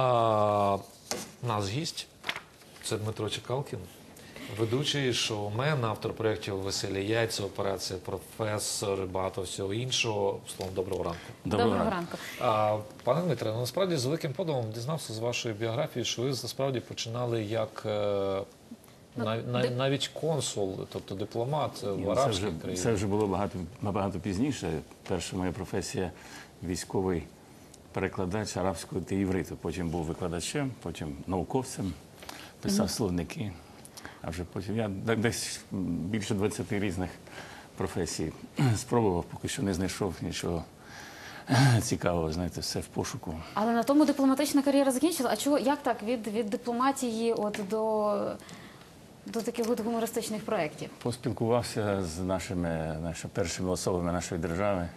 А, нас гість це Дмитро Чекалкін, ведучий шоумен, автор проєктів Веселі яйця, операція професор, і багато всього іншого. Словом, доброго ранку. Доброго, ранку. А, пане Дмитре, ну, насправді з великим подивом дізнався з вашої біографії, що ви насправді починали як е, Ну, нав- нав- навіть консул, тобто дипломат Ні, в ну, вже, країнах. це вже було багато, набагато пізніше. Перша моя професія військовий перекладач арабського та івриту. Потім був викладачем, потім науковцем, писав словники. А вже потім я де- десь більше 20 різних професій спробував, поки що не знайшов нічого цікавого, знаєте, все в пошуку. Але на тому дипломатична кар'єра закінчила. А чого як так від, від дипломатії от до, до таких от гумористичних проєктів? Поспілкувався з нашими, нашими першими особами нашої держави,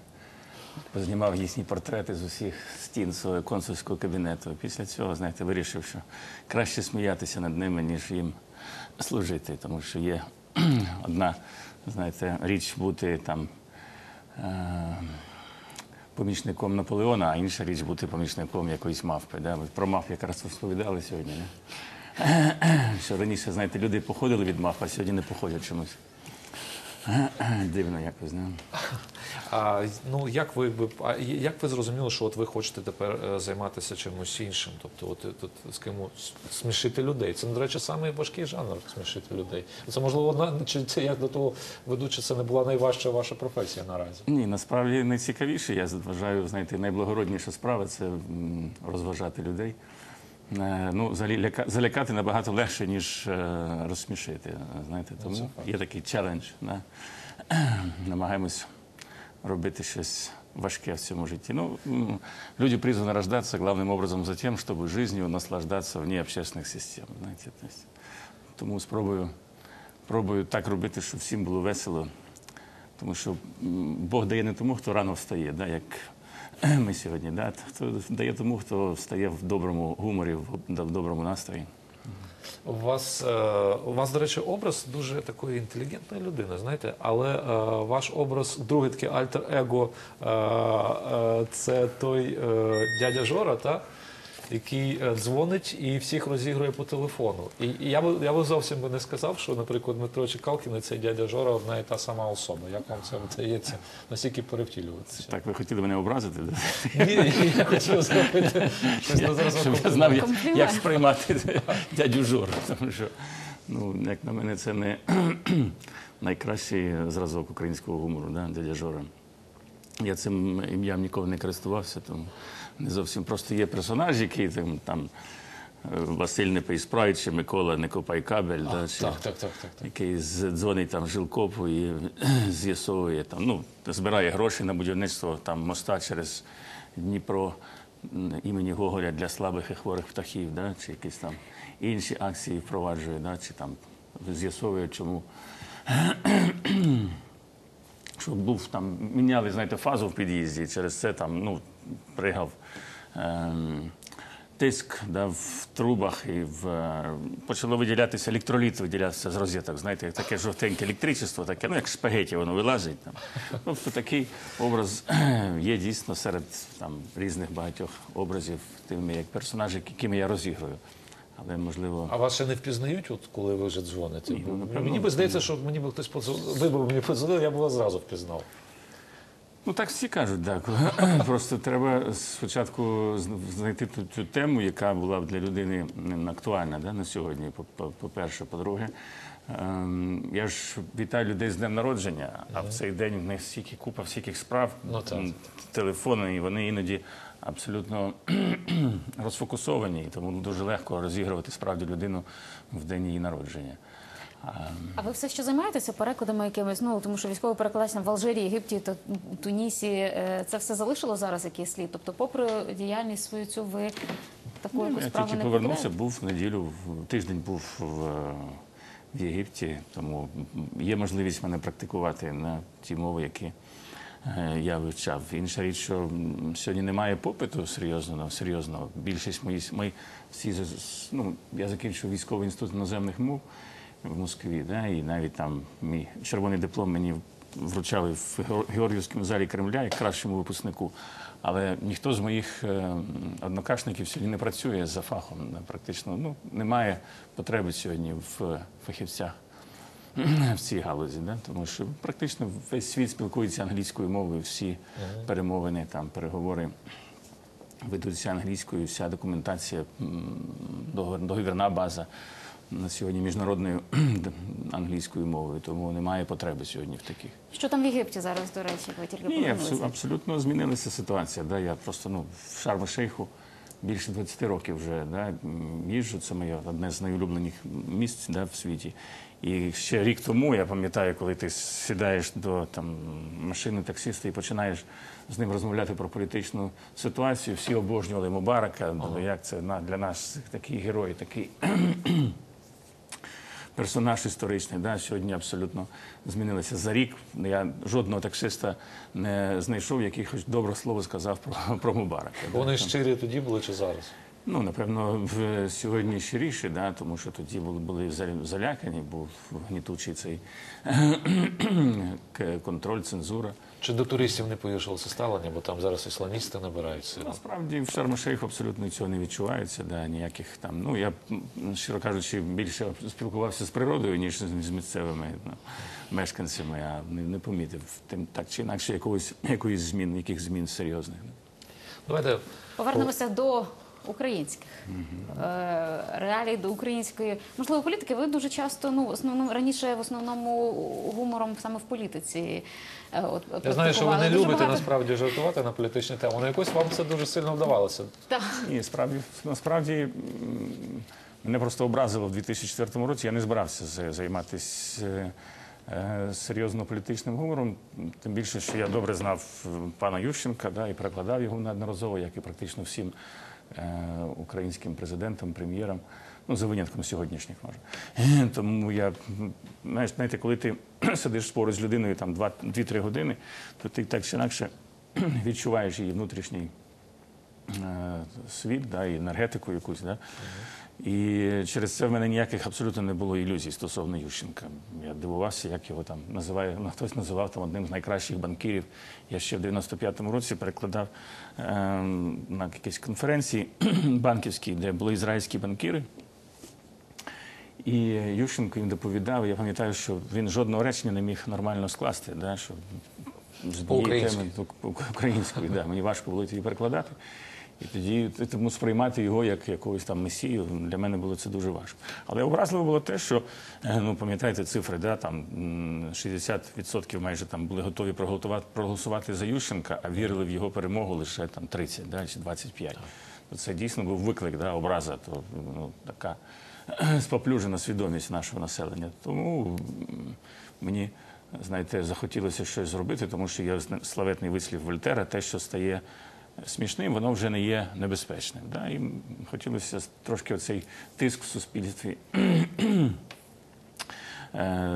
познімав їхні портрети з усіх стін свого консульського кабінету. Після цього, знаєте, вирішив, що краще сміятися над ними, ніж їм служити, тому що є одна, знаєте, річ бути там. Е- Помічником Наполеона, а інша річ бути помічником якоїсь мавпи. Да? Про мавп якраз розповідали сьогодні. Не? Що раніше, знаєте, люди походили від мавп, а сьогодні не походять чомусь. Дивно якось, не? А ну як ви як ви зрозуміли, що от ви хочете тепер е, займатися чимось іншим? Тобто, от е, тут з кимось смішити людей. Це, до речі, самий важкий жанр смішити людей. Це можливо одна чи це як до того ведучи, це не була найважча ваша професія наразі. Ні, насправді найцікавіше, я вважаю, знаєте, найблагородніша справа це розважати людей. Е, Ну, взагалі, ляка- залякати набагато легше, ніж е, розсмішити. Знаєте, це тому факт. є такий челендж. Да? Намагаємось робити щось важке в цьому житті. Ну, м, люди призваны рождаться главным образом за тем, чтобы жизнью наслаждаться вне общественных систем. Знаєте, то есть, тому спробую, пробую так робити, щоб всім було весело. Тому що м, Бог дає не тому, хто рано встає, да, як ми сьогодні. Да, хто дає тому, хто стає в доброму гуморі, в доброму настрої. У вас, е, у вас, до речі, образ дуже такої інтелігентної людини, знаєте, але е, ваш образ, другий такий альтер-его, е, це той дядя Жора, та? Який е, дзвонить і всіх розігрує по телефону. І, і я би я би зовсім би не сказав, що, наприклад, Дмитро Чекалкін і цей дядя Жора одна і та сама особа. Як вам це вдається настільки перевтілюватися? Так, ви хотіли мене образити? Ні, ні, я хотів зробити щось на зразок Щоб я знав, як, як сприймати дядю Жору. Тому що, ну, як на мене, це не найкращий зразок українського гумору, да, дядя Жора. Я цим ім'ям ніколи не користувався, тому не зовсім просто є персонаж, який там, там е, Василь не чи Микола не копай кабель, да, чи, Так, так, так, так, так. який дзвонить там жилкопу і з'ясовує там, ну, збирає гроші на будівництво там моста через Дніпро імені Гоголя для слабих і хворих птахів, да, чи якісь там інші акції впроваджує, да, чи там з'ясовує, чому. Що був там, міняли, знаєте, фазу в під'їзді, через це там, ну, пригав. Ем, тиск да, в трубах і в, е, почало виділятися електроліт, виділятися з розеток. Знаєте, таке жовтеньке електричество, таке, ну як шпагеті, воно вилазить. Там. Тобто такий образ є дійсно серед там, різних багатьох образів, тими як персонажі, якими я розігрую. Але можливо. А вас ще не впізнають, от коли ви вже дзвоните? Ні, ну, напевно, мені би здається, що мені би хтось подзвонив, ви б мені подзвонили, я б вас зразу впізнав. Ну так всі кажуть, так. Просто треба спочатку знайти ту, цю тему, яка була б для людини актуальна да, на сьогодні. по- по- По-перше, по-друге, ем, я ж вітаю людей з днем народження, а в цей день в них стільки купа всяких справ, Ну, телефони, і вони іноді абсолютно розфокусовані, і тому дуже легко розігрувати справді людину в день її народження. А ви все ще займаєтеся перекладами якимись? Ну тому що військовий перекладач в Алжирі, Єгипті та Тунісі, е, це все залишило зараз якийсь слід. Тобто, попри діяльність свою цю, ви такою Ну, якусь я тільки повернувся, був в неділю, тиждень був в, е, в Єгипті, тому є можливість мене практикувати на ті мови, які я вивчав. Інша річ, що сьогодні немає попиту серйозного. серйозного. Більшість мої ми всі ну, я закінчив військовий інститут іноземних мов в Москві, да, і навіть там мій червоний диплом мені вручали в Георгіївському залі Кремля як кращому випускнику. Але ніхто з моїх е, однокашників сьогодні не працює за фахом. Практично ну, немає потреби сьогодні в фахівцях в цій галузі, да? тому що практично весь світ спілкується англійською мовою, всі перемовини, там, переговори ведуться англійською, вся документація, договірна база на сьогодні міжнародною англійською мовою, тому немає потреби сьогодні в таких. Що там в Єгипті зараз, до речі, ви тільки Ні, абсолютно змінилася ситуація. Да? Я просто ну, в Шарм-Шейху більше 20 років вже да? їжджу. Це моє одне з найулюблених місць да, в світі. І ще рік тому я пам'ятаю, коли ти сідаєш до там, машини таксиста і починаєш з ним розмовляти про політичну ситуацію. Всі обожнювали Мубарака. Ага. Як це на- для нас такий герой, такий персонаж історичний. Да, сьогодні абсолютно змінилося. За рік я жодного таксиста не знайшов, який хоч добре слово сказав про, про Мубарака. да. Вони щирі тоді були чи зараз? Ну, напевно, в сьогодні щиріше, да, тому що тоді були, були зал- залякані, був гнітучий цей контроль, цензура. Чи до туристів не погіршилося ставлення, бо там зараз ісламісти набирають сили? Насправді в Шарм-Шейху абсолютно цього не відчувається. Да, ніяких там. Ну я щиро кажучи, більше спілкувався з природою, ніж з з місцевими ну, мешканцями. А не, не помітив тим так чи інакше якогось якоїсь змін, яких змін серйозних. Давайте Повернемося до українських е, реалій, до української можливо політики. Ви дуже часто ну основно раніше в основному гумором саме в політиці. е, От, я знаю, що ви не Дуже любите багато- насправді жартувати на політичні теми, але якось вам це дуже сильно вдавалося. Так. Ні, справді насправді мене просто образило в 2004 році. Я не збирався займатися е, серйозно політичним гумором. Тим більше, що я добре знав пана Ющенка да, і перекладав його неодноразово, як і практично всім українським президентом, прем'єром, Ну, за винятком сьогоднішніх може. Тому я, знаєш, знаєте, коли ти сидиш поруч з людиною там 2-3 години, то ти так чи інакше відчуваєш її внутрішній е, світ, да, і енергетику якусь. Да? І через це в мене ніяких абсолютно не було ілюзій стосовно Ющенка. Я дивувався, як його там називає. Ну, хтось називав там одним з найкращих банкірів. Я ще в 95-му році перекладав е, на якісь конференції банківські, де були ізраїльські банкіри. І Ющенко їм доповідав, я пам'ятаю, що він жодного речення не міг нормально скласти, да, що з однієї теми українською, да, мені важко було тоді перекладати. І тоді тому сприймати його як якогось там месію для мене було це дуже важко. Але образливо було те, що е, ну пам'ятаєте цифри, да, там м, 60% майже там були готові проголосувати, за Ющенка, а вірили в його перемогу лише там 30 да, чи 25. То Це дійсно був виклик, да, образа, то ну, така споплюжена свідомість нашого населення. Тому мені, знаєте, захотілося щось зробити, тому що є славетний вислів Вольтера, те, що стає смішним, воно вже не є небезпечним. Да? І хотілося трошки оцей тиск в суспільстві е,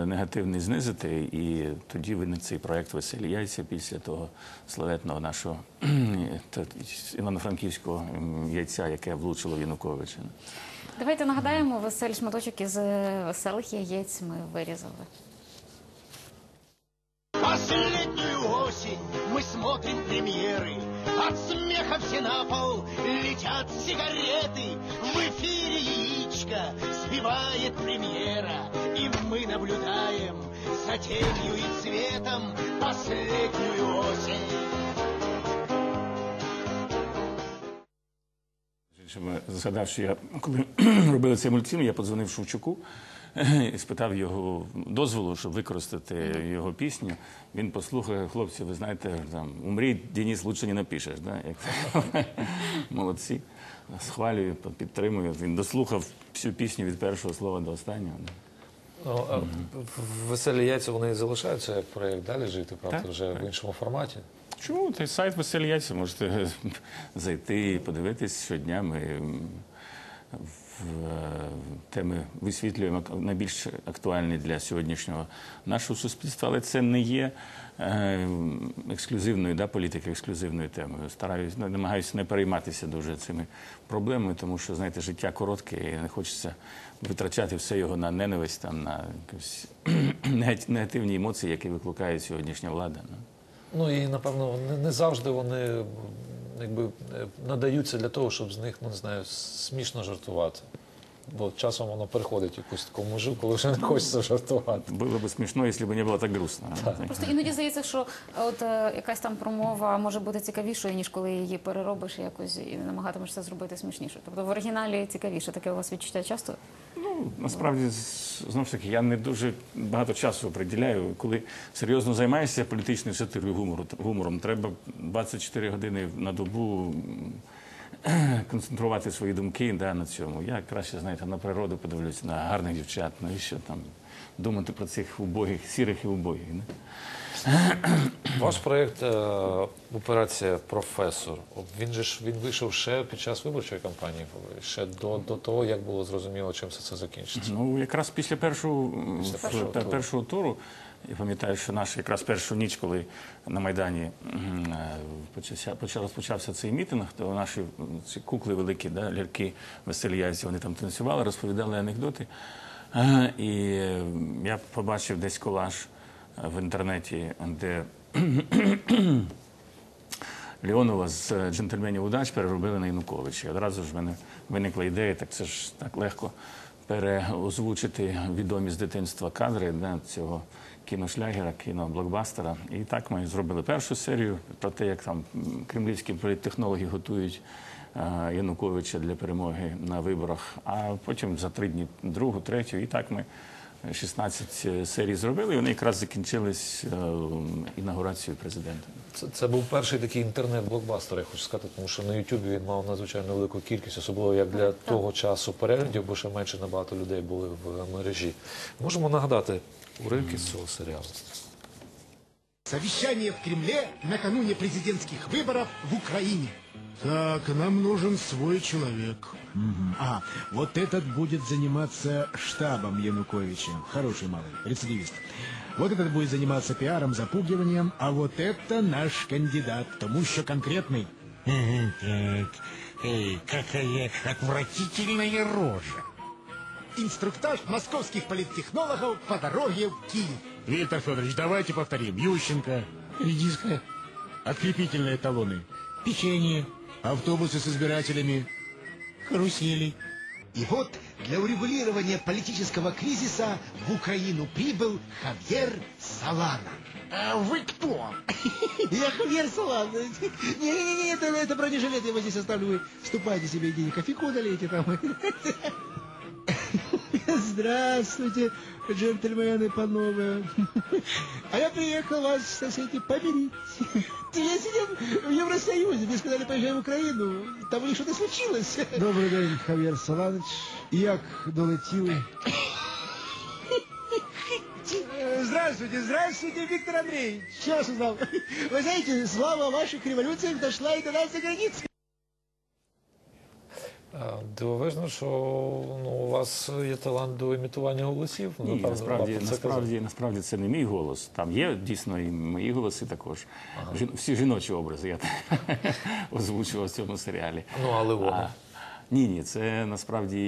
негативний знизити, і тоді виник цей проект Веселі яйця після того славетного нашого івано-франківського яйця, яке влучило в Януковича. Давайте нагадаємо веселі шматочок із е, веселих яєць ми вирізали. Последнюю осень мы смотрим премьеры. От смеха все на пол летят сигареты. В эфире яичко сбивает премьера. И мы наблюдаем за тенью и цветом последнюю осень. Згадав, що я коли робили цей мультфільм, я подзвонив Шевчуку і спитав його дозволу, щоб використати його пісню. Він послухав, хлопці, ви знаєте, там умрій, Денис, лучше не напишеш. Да? Як... Молодці. Схвалюю, підтримую. Він дослухав всю пісню від першого слова до останнього. Ну, а веселі яйця вони залишаються як проєкт далі жити, правда, Так, вже в іншому форматі. Чому? Той сайт Веселі Яйця, можете зайти і подивитись щодня. Ми теми висвітлюємо найбільш актуальні для сьогоднішнього нашого суспільства, але це не є е, ексклюзивною да, політики, ексклюзивною темою. Стараюсь, ну, намагаюся не перейматися дуже цими проблемами, тому що, знаєте, життя коротке і не хочеться витрачати все його на ненависть, там, на якісь негативні емоції, які викликає сьогоднішня влада. Ну. Ну і напевно не, завжди вони якби е, надаються для того, щоб з них ну не знаю смішно жартувати. Бо часом воно переходить якусь таку межу, коли вже не хочеться жартувати. Було б смішно, якщо б не було так грустно. Просто іноді здається, що от е, якась там промова може бути цікавішою, ніж коли її переробиш якось і намагатимешся зробити смішніше. Тобто в оригіналі цікавіше. Таке у вас відчуття часто? Насправді, знову ж таки, я не дуже багато часу приділяю. Коли серйозно займаєшся політичною сатирою гумором, треба 24 години на добу концентрувати свої думки да, на цьому. Я краще, знаєте, на природу подивлюся, на гарних дівчат, ну і що там думати про цих убогих, сірих і убогих. Не? Ваш проєкт е, операція професор. Він же ж він вийшов ще під час виборчої кампанії, ще до, до того, як було зрозуміло, чим все це закінчиться. Ну, якраз після першого, Після першого пер- туру. першого туру, я пам'ятаю, що наша якраз першу ніч, коли на Майдані е, почався, почав, розпочався цей мітинг, то наші ці кукли великі, да, ляльки, веселі яйця, вони там танцювали, розповідали анекдоти. Е, І е, я побачив десь колаж е, в інтернеті, де Леонова з е, джентльменів удач переробили на Януковича. Одразу ж в мене виникла ідея, так це ж так легко переозвучити відомі з дитинства кадри да, цього кіношлягера, кіноблокбастера. І так ми зробили першу серію про те, як там кремлівські політтехнологи готують е, Януковича для перемоги на виборах. А потім за три дні другу, третю, і так ми. 16 серій зробили, і вони якраз закінчились е, інаугурацією президента. Це, це був перший такий інтернет-блокбастер, я хочу сказати, тому що на Ютубі він мав надзвичайно велику кількість, особливо як для того часу переглядів, бо ще менше набагато людей були в мережі. Можемо нагадати уривки з цього серіалу. Совещание в Кремле накануне президентских выборов в Украине. Так, нам нужен свой человек. А, вот этот будет заниматься штабом Януковича. Хороший малый, рецидивист. Вот этот будет заниматься пиаром, запугиванием, а вот это наш кандидат, тому еще конкретный. Так, эй, какая отвратительная рожа. Инструктаж московских политтехнологов по дороге в Киев. Виктор Федорович, давайте повторим. Ющенко, редиска, открепительные талоны, печенье, автобусы с избирателями, карусели. И вот для урегулирования политического кризиса в Украину прибыл Хавьер Салана. А вы кто? Я Хавьер Салан. Не-не-не, это, это бронежилет, я его здесь оставлю. Вы ступайте себе иди, кофейку налейте там. Здравствуйте, джентльмены, панове. А я приехал вас, сказать, помирить. Я сидел в Евросоюзе, мне сказали, поезжай в Украину. Там у них что-то случилось. Добрий день, Хав'єр Саланович. Як долетіли? Здравствуйте, здравствуйте, Виктор Андреевич. Сейчас узнал. Вы знаете, слава ваших революциях дошла и до нас за границей. Дивовижно, що ну, у вас є талант до імітування голосів. Ні, Напевно, насправді, це насправді, насправді це не мій голос. Там є дійсно і мої голоси також. Жін- всі жіночі образи я озвучував в цьому серіалі. Ну, але воно. Ні, ні, це насправді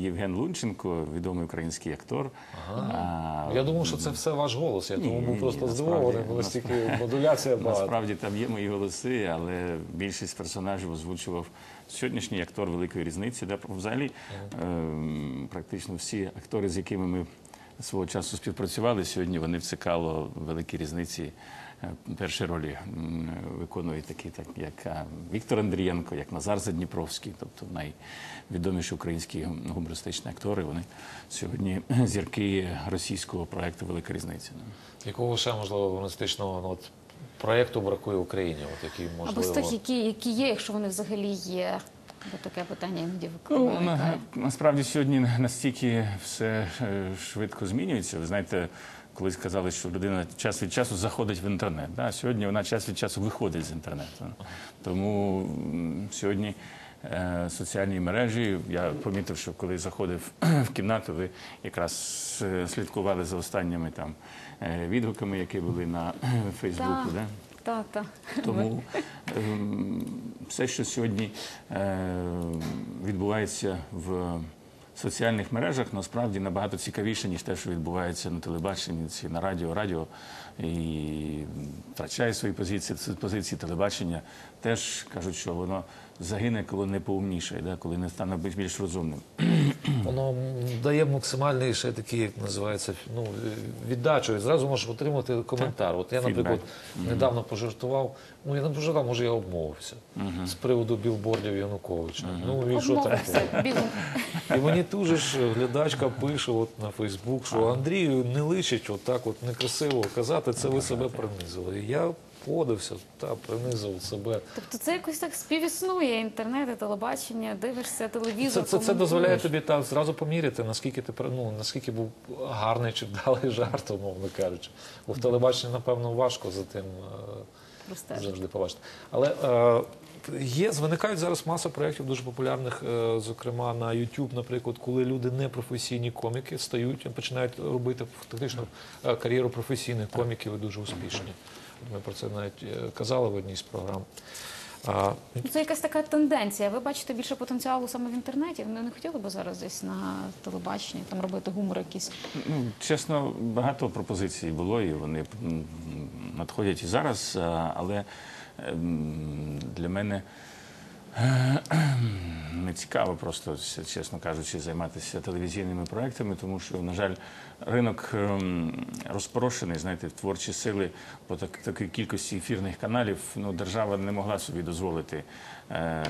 Євген Лунченко, відомий український актор. А, Я думав, що це все ваш голос. Я тому був ні, просто здивований, бо настільки модуляція багато. Насправді там є мої голоси, але більшість персонажів озвучував сьогоднішній актор великої різниці. Де взагалі ем, практично всі актори, з якими ми свого часу співпрацювали, сьогодні вони в цикало великі різниці. Е, Перші ролі виконують такі, так як е, Віктор Андрієнко, як Назар Задніпровський, тобто найвідоміші українські гумористичні актори. Вони сьогодні зірки російського проекту Велика різниця. Якого ще можливо гумористичного ну, от, проєкту бракує Україні? От який Або з тих, які, які є, якщо вони взагалі є. Бо таке питання іноді Ну, на, насправді сьогодні настільки все е, швидко змінюється. Ви знаєте, колись казали, що людина час від часу заходить в інтернет. Да? Сьогодні вона час від часу виходить з інтернету. Тому сьогодні е, соціальні мережі, я помітив, що коли заходив в кімнату, ви якраз е, слідкували за останніми там е, відгуками, які були на Фейсбуку. Да? так, так. Тому ем, все, що сьогодні відбувається в соціальних мережах, насправді набагато цікавіше, ніж те, що відбувається на телебаченні чи на радіо. Радіо і втрачає свої позиції, позиції телебачення. Теж кажуть, що воно загине, коли не поумніше, коли не стане більш розумним. Воно дає максимальний ще такий, як називається, ну, віддачу. І зразу можеш отримати коментар. От я, наприклад, недавно пожартував, ну я не пожартував, може я обмовився з приводу білбордів Януковича. Ну і що там? І мені дуже ж глядачка пише от на Фейсбук, що Андрію не личить отак от некрасиво казати, це ви себе принизили. І я подився та принизив себе. Тобто це якось так співіснує інтернет, і телебачення, дивишся телевізор. це, це дозволяє тобі так зразу поміряти, наскільки ти ну, наскільки був гарний чи вдалий жарт, умовно кажучи. Бо в телебаченні, напевно, важко за тим е, завжди побачити. Але е, є, виникають зараз маса проєктів дуже популярних, е, зокрема на YouTube, наприклад, коли люди не професійні коміки стають починають робити фактично е, кар'єру професійних коміків і дуже успішні. Ми про це навіть е, казали в одній з програм. А, Ну, Це якась така тенденція. Ви бачите більше потенціалу саме в інтернеті. Ви не хотіли б зараз десь на телебаченні там робити гумор якийсь? Ну, чесно, багато пропозицій було, і вони надходять і зараз. Але ем, для мене е, не цікаво просто, чесно кажучи, займатися телевізійними проектами, тому що, на жаль, ринок ем, розпорошений, знаєте, творчі сили по так, такій кількості ефірних каналів. Ну, держава не могла собі дозволити е,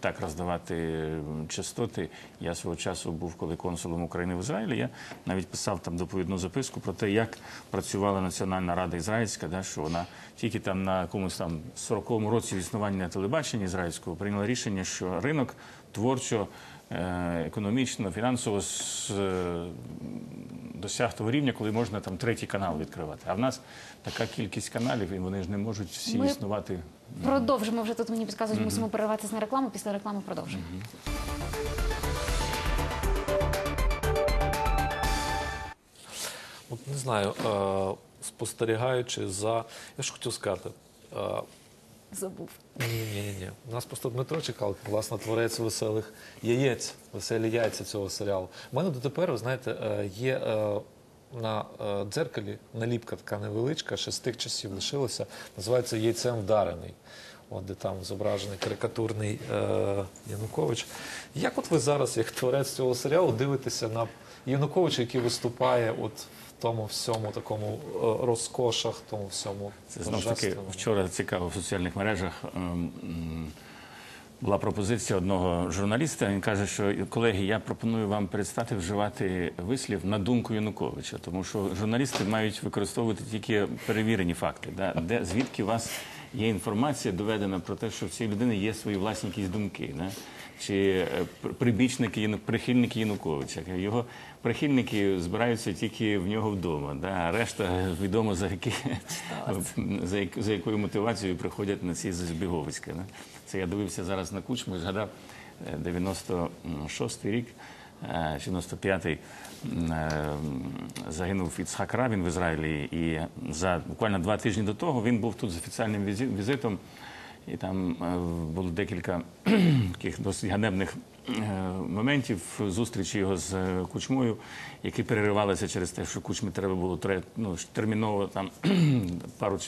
так роздавати частоти. Я свого часу був, коли консулом України в Ізраїлі. Я навіть писав там доповідну записку про те, як працювала Національна рада ізраїльська, да, що вона тільки там на якомусь там 40-му році існування телебачення ізраїльського прийняла рішення, що ринок творчо, економічно, фінансово с- е, досяг того рівня, коли можна там третій канал відкривати. А в нас така кількість каналів, і вони ж не можуть всі Ми- існувати. Продовжимо вже тут. Мені підказують, мусимо перерватися на рекламу. Після реклами продовжимо. От не знаю, е, спостерігаючи за. Я ж хотів сказати. Забув. ні, ні, ні. У нас просто Дмитро Чекалко, власне, творець веселих яєць, веселі яйця цього серіалу. У мене дотепер, ви знаєте, е, є е, на е, дзеркалі наліпка така невеличка, ще з тих часів лишилася, називається Яйцем вдарений. От де там зображений карикатурний е, Янукович. Як от ви зараз, як творець цього серіалу, дивитеся на Януковича, який виступає от тому всьому такому е, розкошах, тому всьому Це знову ж таки вчора цікаво в соціальних мережах. ем, Була пропозиція одного журналіста. Він каже, що колеги, я пропоную вам перестати вживати вислів на думку Януковича, тому що журналісти мають використовувати тільки перевірені факти, да? де звідки у вас є інформація доведена про те, що в цій людини є свої власні якісь думки. Да? Чи е, прибічники прихильники Януковича. Його прихильники збираються тільки в нього вдома. Да? А решта відомо за які за, як- за якою мотивацією приходять на ці збіговиська. Да? Це я дивився зараз на кучму і згадав е, 96-й рік, е, 95-й е, загинув Іцхак Рабін в Ізраїлі. І за буквально два тижні до того він був тут з офіціальним візі- візитом. І там е, було декілька таких досить ганебних е, моментів зустрічі його з е, кучмою, які переривалися через те, що кучмі треба було ну, терміново там пару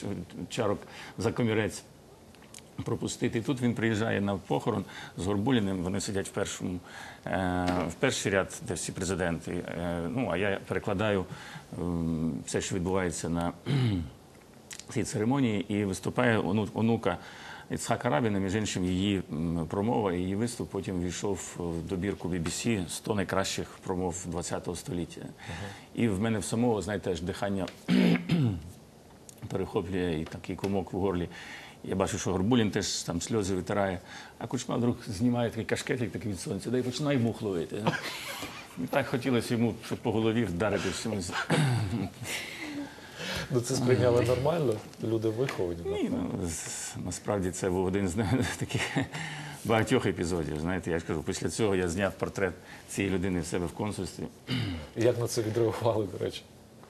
чарок за комірець пропустити. Тут він приїжджає на похорон з Горбуліним. Вони сидять в першому в перший ряд, де всі президенти. Ну а я перекладаю все, що відбувається на цій церемонії, і виступає ону- онука. Іцхака Рабіна, між іншим, її промова, її виступ потім війшов в добірку BBC 100 найкращих промов ХХ століття. І в мене в самого, знаєте, аж дихання перехоплює і такий комок в горлі. Я бачу, що Горбулін теж там сльози витирає, а Кучма вдруг знімає такий кашкетик такий від сонця, да і починає мух ловити. І так хотілося йому, щоб по голові вдарити чимось. Ну, це сприйняли нормально, люди виховані. Ні, ну, насправді це був один з таких багатьох епізодів. Знаєте, я ж кажу, після цього я зняв портрет цієї людини в себе в консульстві. Як на це відреагували, до речі?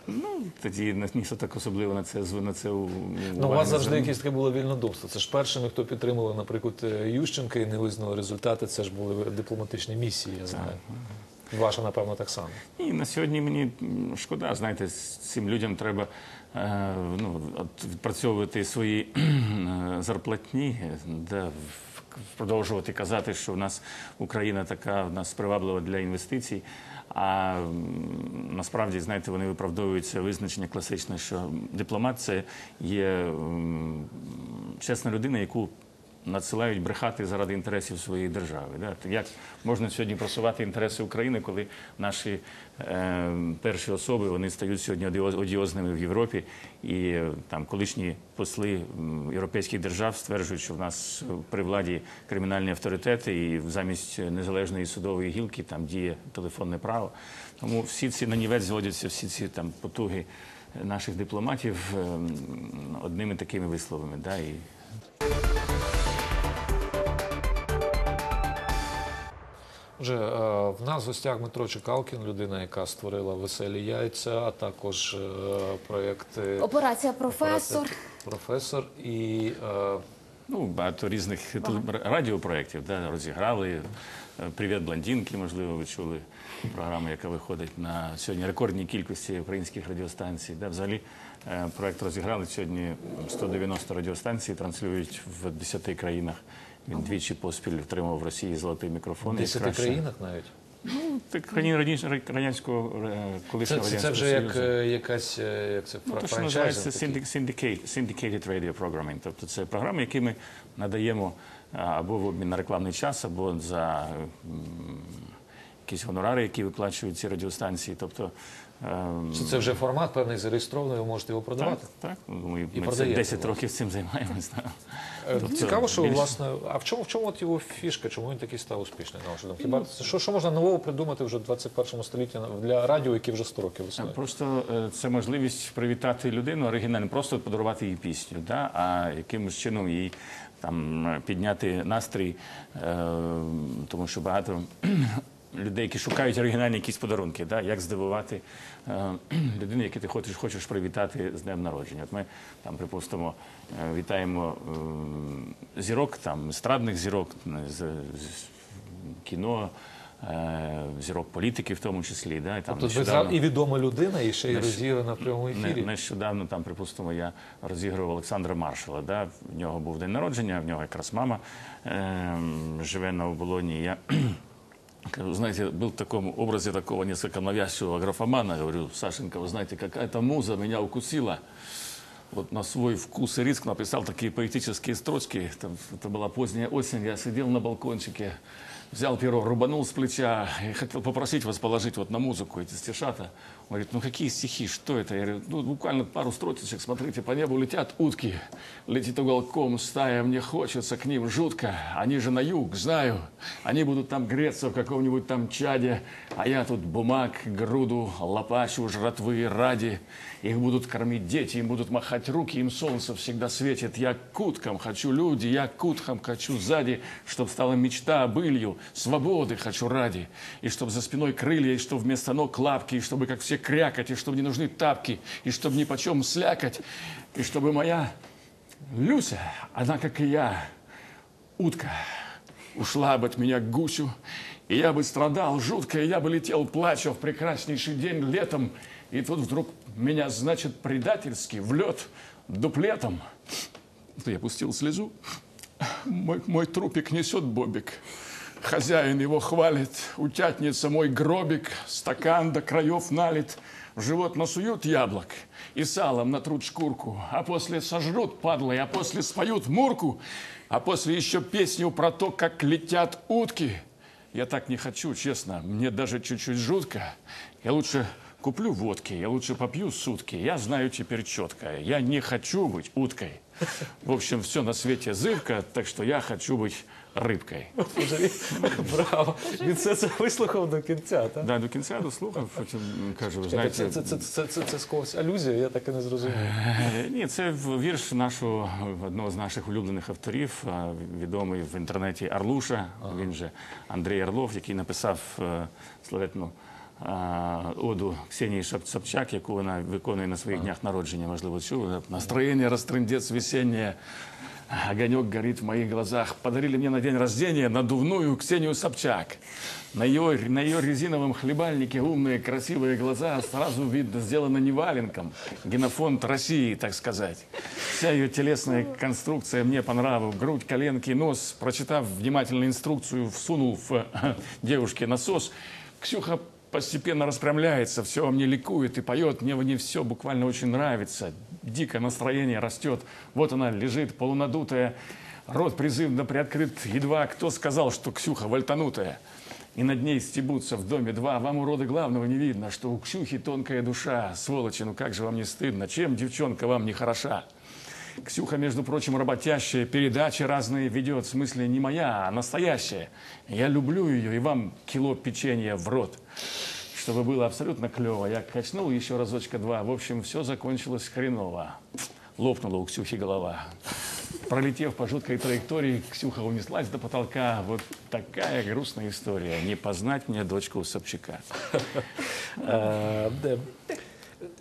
Ну, тоді ніхто так особливо на це на це у- Ну, у вас завжди якесь таке було вільнодумство. Це ж першими, хто підтримували, наприклад, е, Ющенка і не визнали результати, це ж були дипломатичні місії, я знаю. Ваша, напевно, так само. І на сьогодні мені шкода, знаєте, цим людям треба ну, от відпрацьовувати свої е, зарплатні, е, да, продовжувати казати, що в нас Україна така в нас приваблива для інвестицій. А насправді, знаєте, вони виправдовуються визначення класичне, що дипломат це є чесна людина, яку надсилають брехати заради інтересів своєї держави. Як можна сьогодні просувати інтереси України, коли наші е, перші особи вони стають сьогодні одіозними в Європі, і е, там колишні посли європейських держав стверджують, що в нас при владі кримінальні авторитети, і замість незалежної судової гілки там діє телефонне право. Тому всі ці на нівець зводяться, всі ці там потуги наших дипломатів е, одними такими висловами. Да? Отже, е, в нас в гостях Дмитро Чекалкін, людина, яка створила веселі яйця, а також е, проєкти Операція професор. професор і е, Ну, багато різних радіопроєктів да, розіграли. Привіт, блондинки, можливо, ви чули програму, яка виходить на сьогодні рекордній кількості українських радіостанцій. Да, взагалі проект розіграли сьогодні 190 радіостанцій, транслюють в 10 країнах. Він двічі поспіль отримав в Росії золотий мікрофон. в 10 країнах навіть. Так, країн радянського, радянського е, Це, колишнього це, це вже як е, якась е, як це Ну, то, що називається syndicate, syndicated radio programming. Тобто це програми, які ми надаємо або в обмін на рекламний час, або за якісь гонорари, які виплачують ці радіостанції. Тобто, ем, Це, вже формат певний зареєстрований, ви можете його продавати. так. Ну, Ми, ми це продаєте, 10 власне. років цим займаємось. да. Е, Тобто, Цікаво, що більше- власне. А в чому в чому от його фішка? Чому він такий став успішний? На вашу думку? Хіба що, що можна нового придумати вже в 21 столітті для радіо, яке вже 100 років існує? Просто е, це можливість привітати людину оригінально, просто подарувати їй пісню, да? а якимось чином їй там е, підняти настрій, е, тому що багато людей, які шукають оригінальні якісь подарунки, да? як здивувати е, людину, яку ти хочеш, хочеш привітати з днем народження. От ми там, припустимо, е, вітаємо е, зірок, там, естрадних зірок з, з кіно. е, Зірок політики в тому числі, да, і там Тобто нещодавно- і відома людина, і ще й розіграна в прямому не- ефірі. Нещодавно там, припустимо, я розігрував Олександра Маршала. Да? В нього був день народження, в нього якраз мама ем, живе на оболоні. Я знаете, был в таком образе такого несколько навязчивого графомана. Говорю, Сашенька, вы знаете, какая-то муза меня укусила. Вот на свой вкус и риск написал такие поэтические строчки. Там, это была поздняя осень, я сидел на балкончике, взял перо, рубанул с плеча и хотел попросить вас положить вот на музыку эти стишата. Он говорит, ну какие стихи, что это? Я говорю, ну буквально пару строчек, смотрите, по небу летят утки, летит уголком стая, мне хочется к ним жутко. Они же на юг, знаю, они будут там греться в каком-нибудь там чаде, а я тут бумаг, груду, лопачу, жратвы ради. Их будут кормить дети, им будут махать руки, им солнце всегда светит. Я к уткам хочу люди, я к уткам хочу сзади, чтоб стала мечта былью, свободы хочу ради. И чтоб за спиной крылья, и чтоб вместо ног лапки, и чтобы как все крякать, и чтобы не нужны тапки, и чтоб ни почем слякать, и чтобы моя Люся, она как и я, утка, ушла бы от меня к гусю, и я бы страдал жутко, и я бы летел, плача в прекраснейший день летом, и тут вдруг меня, значит, предательски в лед дуплетом. То я пустил слезу. Мой, мой трупик несет бобик. Хозяин его хвалит, утятница мой гробик, стакан до краев налит, в живот насуют яблок и салом натрут шкурку, а после сожрут падлы, а после споют мурку, а после еще песню про то, как летят утки. Я так не хочу, честно, мне даже чуть-чуть жутко. Я лучше куплю водки, я лучше попью сутки. Я знаю теперь четко, я не хочу быть уткой. В общем, все на свете зыбко, так что я хочу быть рибкою. Браво! Він все це вислухав до кінця, так? Да, до кінця дослухав, потім кажу, ви знаєте, це, це, це, це, це з когось алюзія, я так і не зрозумів. Е, Ні, це вірш нашого одного з наших улюблених авторів, відомий в інтернеті Арлуша. Він же Андрій Орлов, який написав е, славетну оду Ксенії Собчак, яку вона виконує на своїх днях народження, можливо, чули. Настроєння розтрындець весеннее, огонек горит в моих глазах. Подарили мне на день рождения надувную Ксению Собчак. На ее, на ее резиновом хлебальнике умные, красивые глаза сразу видно сделаны не валенком. Генофонд России, так сказать. Вся ее телесная конструкция мне по нраву. Грудь, коленки, нос. Прочитав внимательно инструкцию, всунул в девушке насос. Ксюха постепенно распрямляется, все во мне ликует и поет. Мне в ней все буквально очень нравится. Дикое настроение растет. Вот она лежит, полунадутая. Рот призывно приоткрыт. Едва кто сказал, что Ксюха вальтанутая. И над ней стебутся в доме два. Вам, уроды, главного не видно, что у Ксюхи тонкая душа. Сволочи, ну как же вам не стыдно? Чем девчонка вам не хороша? Ксюха, между прочим, работящая, передачи разные ведет, в смысле не моя, а настоящая. Я люблю ее, и вам кило печенья в рот Чтобы было абсолютно клево. Я качнул еще разочка два. В общем, все закончилось хреново. Лопнула у Ксюхи голова. Пролетев по жуткой траектории, Ксюха унеслась до потолка. Вот такая грустная история. Не познать мне дочку Собчака. Е, де-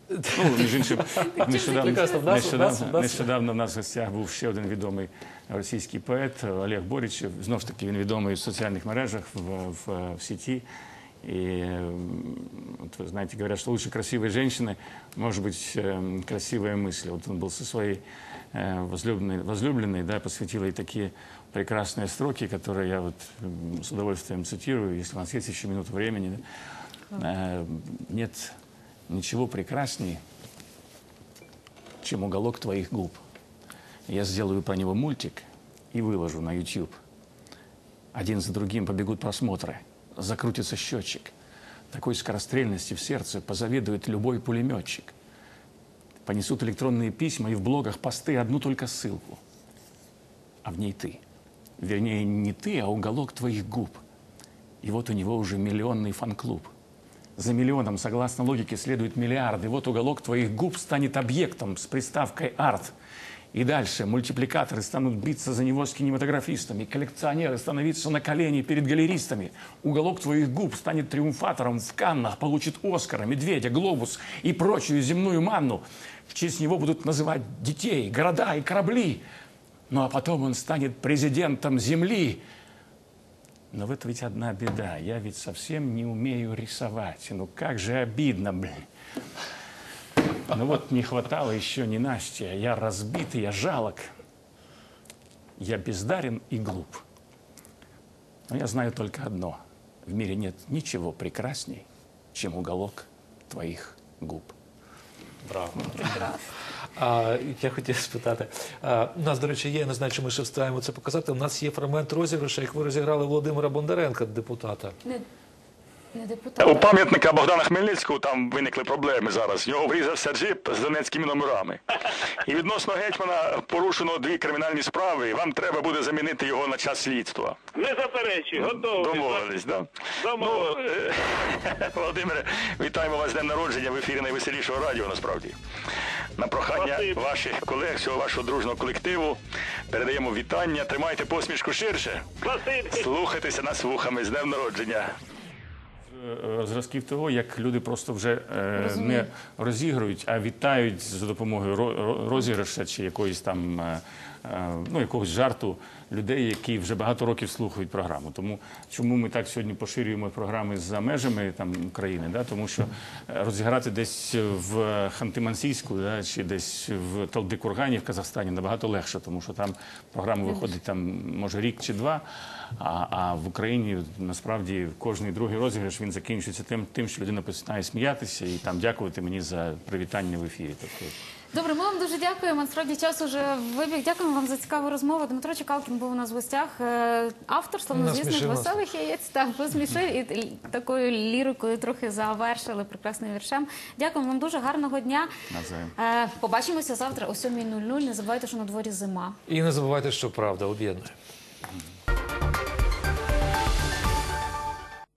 Ну, між іншим, нещодавно, Прекрасно. В нас- нещодавно, в нас- в нас- нещодавно в нас в гостях був ще один відомий російський поет Олег Борич. Знову ж таки, він відомий в соціальних мережах, в, в, в сети. И вот вы знаете, говорят, что лучше красивой женщины может быть эм, красивая мысль. Вот он был со своей э, возлюбленной, возлюбленной, да, посвятил ей такие прекрасные строки, которые я вот с удовольствием цитирую, если у нас есть еще минуту времени. да. Э, Нет ничего прекрасней, чем уголок твоих губ. Я сделаю про него мультик и выложу на YouTube. Один за другим побегут просмотры, закрутится счетчик. Такой скорострельности в сердце позавидует любой пулеметчик. Понесут электронные письма и в блогах посты одну только ссылку. А в ней ты. Вернее, не ты, а уголок твоих губ. И вот у него уже миллионный фан-клуб. За миллионом, согласно логике, следуют миллиарды. Вот уголок твоих губ станет объектом с приставкой «арт». И дальше мультипликаторы станут биться за него с кинематографистами, коллекционеры становиться на колени перед галеристами. Уголок твоих губ станет триумфатором в Каннах, получит Оскара, Медведя, Глобус и прочую земную манну. В честь него будут называть детей, города и корабли. Ну а потом он станет президентом Земли. Но вот ведь одна беда. Я ведь совсем не умею рисовать. Ну как же обидно, блин. Ну вот не хватало еще ненастья. Я разбит, и я жалок. Я бездарен и глуп. Но я знаю только одно. В мире нет ничего прекрасней, чем уголок твоих губ. Браво. А, я хотів спитати. А, у нас, до речі, є, я не знаю, чи ми ще встигаємо це показати. У нас є фрагмент розіграшу, як ви розіграли Володимира Бондаренка, депутата. Не, Не У пам'ятника Богдана Хмельницького там виникли проблеми зараз. В нього врізався джип з донецькими номерами. І відносно гетьмана порушено дві кримінальні справи. Вам треба буде замінити його на час слідства. Не заперечую, готовий. Домовились, да? Домовились. Ну, е, Володимире, вітаємо вас з днем народження в ефірі найвеселішого радіо, насправді. На прохання Спасибо. ваших колег, всього вашого дружного колективу передаємо вітання. Тримайте посмішку ширше. Спасибі. Слухайтеся нас вухами з днем народження. Е, Зразків того, як люди просто вже е, не Розумію. розігрують, а вітають за допомогою ро- ро- розіграша чи якоїсь там е, ну, якогось жарту людей, які вже багато років слухають програму. Тому чому ми так сьогодні поширюємо програми за межами там України? Да? Тому що розіграти десь в Ханти-Мансійську да? чи десь в Талдикургані в Казахстані набагато легше, тому що там програма виходить там може рік чи два. А, а в Україні насправді кожний другий розіграш він закінчується тим, тим, що людина починає сміятися і там дякувати мені за привітання в ефірі. Тобто Добре, ми вам дуже дякуємо. Насправді час уже вибіг. Дякуємо вам за цікаву розмову. Дмитро Чекалкін був у нас в гостях. Е, Автор славнозвісних веселих яєць. Так, посмішив і такою лірикою трохи завершили прекрасним віршем. Дякуємо вам дуже гарного дня. Навзаєм. Е, Побачимося завтра о 7.00. Не забувайте, що на дворі зима. І не забувайте, що правда об'єднує.